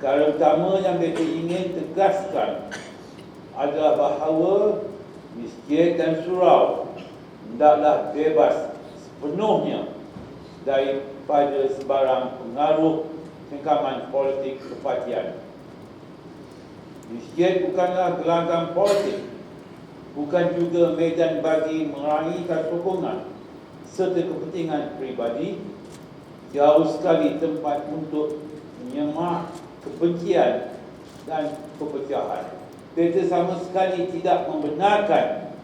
Perkara utama yang kita ingin tegaskan adalah bahawa miskin dan surau hendaklah bebas sepenuhnya daripada sebarang pengaruh cengkaman politik kepartian. Miskin bukanlah gelanggang politik, bukan juga medan bagi meraihkan sokongan serta kepentingan peribadi, jauh sekali tempat untuk menyemak kebencian dan perpecahan. Kita sama sekali tidak membenarkan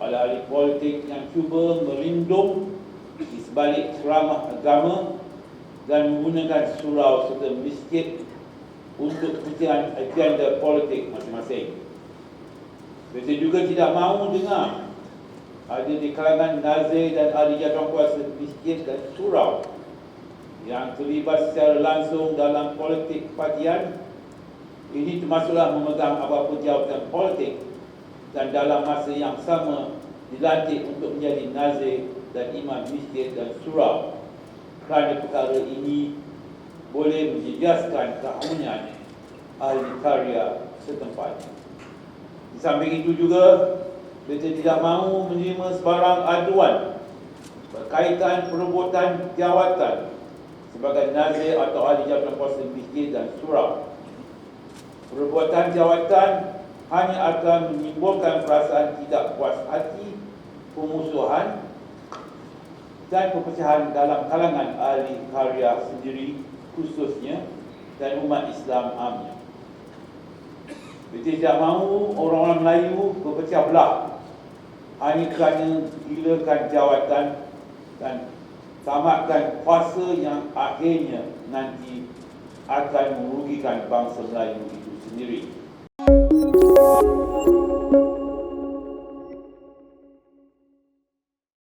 ahli politik yang cuba melindung di sebalik ceramah agama dan menggunakan surau serta miskin untuk kepentingan agenda politik masing-masing. Kita juga tidak mahu dengar ada di kalangan Nazir dan ahli jatuh kuasa miskin dan surau yang terlibat secara langsung dalam politik kepartian ini termasuklah memegang apapun jawatan politik dan dalam masa yang sama dilantik untuk menjadi nazir dan imam miskin dan surau kerana perkara ini boleh menjejaskan keamunan ahli karya setempat. Di samping itu juga, kita tidak mahu menerima sebarang aduan berkaitan perebutan jawatan sebagai nazir atau ahli jabatan kuasa miskin dan surau. Perbuatan jawatan hanya akan menimbulkan perasaan tidak puas hati, pemusuhan dan perpecahan dalam kalangan ahli karya sendiri khususnya dan umat Islam amnya. Kita tidak mahu orang-orang Melayu berpecah belah hanya kerana gilakan jawatan dan tamatkan kuasa yang akhirnya nanti akan merugikan bangsa Melayu itu sendiri.